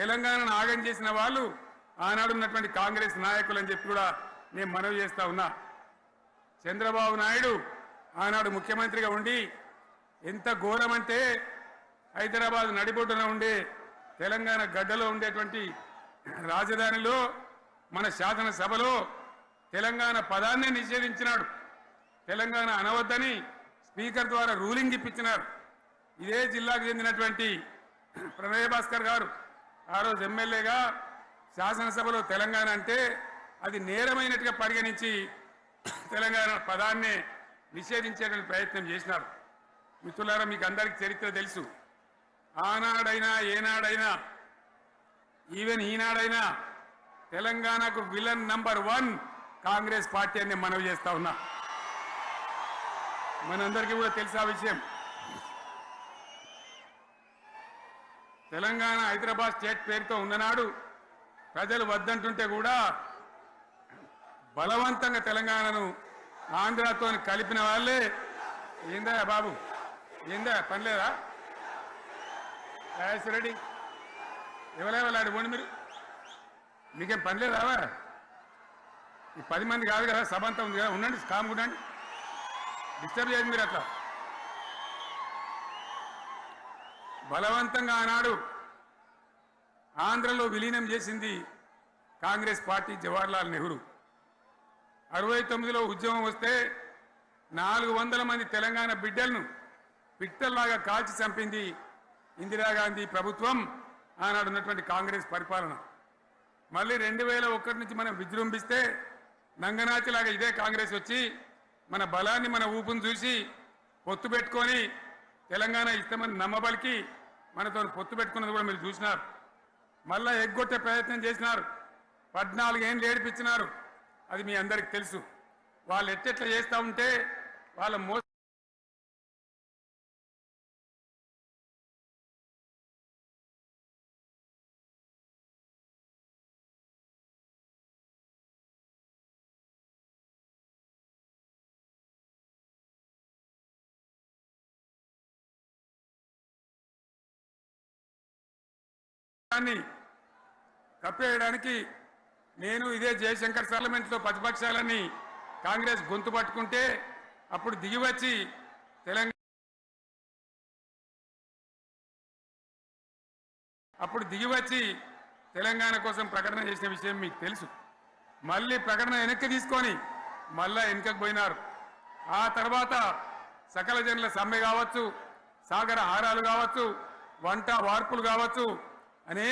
తెలంగాణను ఆగం చేసిన వాళ్ళు ఆనాడు ఉన్నటువంటి కాంగ్రెస్ నాయకులు అని చెప్పి కూడా నేను మనవి చేస్తా ఉన్నా. చంద్రబాబు నాయుడు ఆనాడు ముఖ్యమంత్రిగా ఉండి ఎంత ఘోరమంటే హైదరాబాద్ నడిబొడ్డున ఉండే తెలంగాణ గడ్డలో ఉండేటువంటి రాజధానిలో మన శాసనసభలో తెలంగాణ పదాన్నే నిషేధించినాడు. తెలంగాణ అనవద్దని స్పీకర్ ద్వారా రూలింగ్ ఇప్పించినారు. ఇదే జిల్లాకు చెందినటువంటి ప్రణయ్ భాస్కర్ గారు. ఆ రోజు ఎమ్మెల్యేగా శాసనసభలో తెలంగాణ అంటే అది నేరమైనట్టుగా పరిగణించి తెలంగాణ పదాన్ని నిషేధించేటువంటి ప్రయత్నం చేసినారు. మిత్రులారా మీకు అందరికీ చరిత్ర తెలుసు. ఆనాడైనా ఏనాడైనా ఈవెన్ ఈనాడైనా తెలంగాణకు villain number one Congress party అని మనవి చేస్తా ఉన్నా. మనందరికీ కూడా తెలుసు ఆ విషయం. తెలంగాణ హైదరాబాద్ స్టేట్ పేరుతో ఉన్ననాడు ప్రజలు వద్దంటుంటే కూడా బలవంతంగా తెలంగాణను ఆంధ్రతో కలిపిన వాళ్ళే ఏందా బాబు? ఏందా? పనిలేదా లేదా? రెడ్డి ఎవరెవరు పోండి మీరు? మీకేం పని లేదా ఈ పది మంది కాదు కదా సభ అంతా ఉంది కదా. ఉండండి కామ్ ఉండండి. డిస్టర్బ్ చేయండి మీరు అట్లా. బలవంతంగా ఆనాడు ఆంధ్రలో విలీనం చేసింది కాంగ్రెస్ పార్టీ జవహర్లాల్ నెహ్రూ. అరవై తొమ్మిదిలో ఉద్యమం వస్తే నాలుగు వందల మంది తెలంగాణ బిడ్డలను పిట్టల్లాగా కాల్చి చంపింది ఇందిరాగాంధీ ప్రభుత్వం ఆనాడు ఉన్నటువంటి కాంగ్రెస్ పరిపాలన. మళ్ళీ రెండు వేల ఒకటి నుంచి మనం విజృంభిస్తే నంగనాచిలాగా ఇదే కాంగ్రెస్ వచ్చి మన బలాన్ని మన ఊపును చూసి పొత్తు పెట్టుకొని తెలంగాణ ఇస్తామని నమ్మబలికి మనతో పొత్తు పెట్టుకున్నది కూడా మీరు చూసినారు. మళ్ళా ఎగ్గొట్టే ప్రయత్నం చేసినారు. పద్నాలుగు ఏళ్ళు ఏడిపించినారు. అది మీ అందరికి తెలుసు. వాళ్ళు ఎట్టెట్లా చేస్తూ ఉంటే వాళ్ళ మో దాన్ని కప్పేయడానికి నేను ఇదే జయశంకర్ పార్లమెంట్లో ప్రతిపక్షాలని కాంగ్రెస్ గొంతు పట్టుకుంటే అప్పుడు దిగివచ్చి తెలంగాణ అప్పుడు దిగివచ్చి తెలంగాణ కోసం ప్రకటన చేసిన విషయం మీకు తెలుసు. మళ్ళీ ప్రకటన వెనక్కి తీసుకొని మళ్ళా వెనుకకు పోయినారు. ఆ తర్వాత సకల జనుల సమ్మె కావచ్చు సాగర హారాలు కావచ్చు వంట వార్పులు కావచ్చు ಅನೇಕ